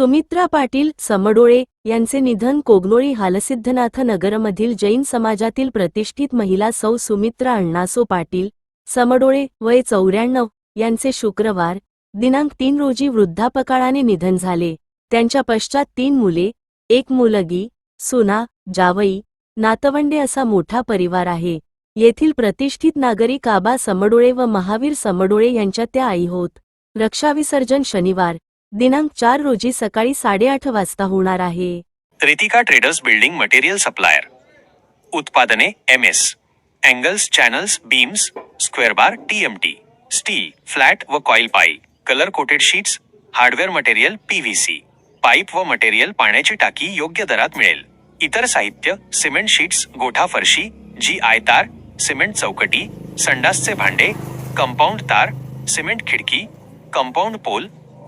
सुमित्रा पाटील समडोळे यांचे निधन कोगनोळी हालसिद्धनाथ नगरमधील जैन समाजातील प्रतिष्ठित महिला सौ सुमित्रा अण्णासो पाटील समडोळे वय चौऱ्याण्णव यांचे शुक्रवार दिनांक तीन रोजी वृद्धापकाळाने निधन झाले. त्यांच्या पश्चात तीन मुले एक मुलगी सुना जावई नातवंडे असा मोठा परिवार आहे. येथील प्रतिष्ठित नागरिक आबा समडोळे व महावीर समडोळे यांच्या त्या आई होत. रक्षाविसर्जन शनिवार दिनांक चार रोजी सकाळी साडेआठ वाजता होणार आहे. Ritika traders building material supplier. उत्पादने M S angles channels beams square bar T M T steel flat व coil pipe colour coated sheets hardware material P V C pipe व मटेरियल पाण्याची टाकी योग्य दरात मिळेल. इतर साहित्य सिमेंट शीट्स गोठा फरशी जी आय तार सिमेंट चौकटी संडासचे भांडे कंपाऊंड तार सिमेंट खिडकी कंपाऊंड पोल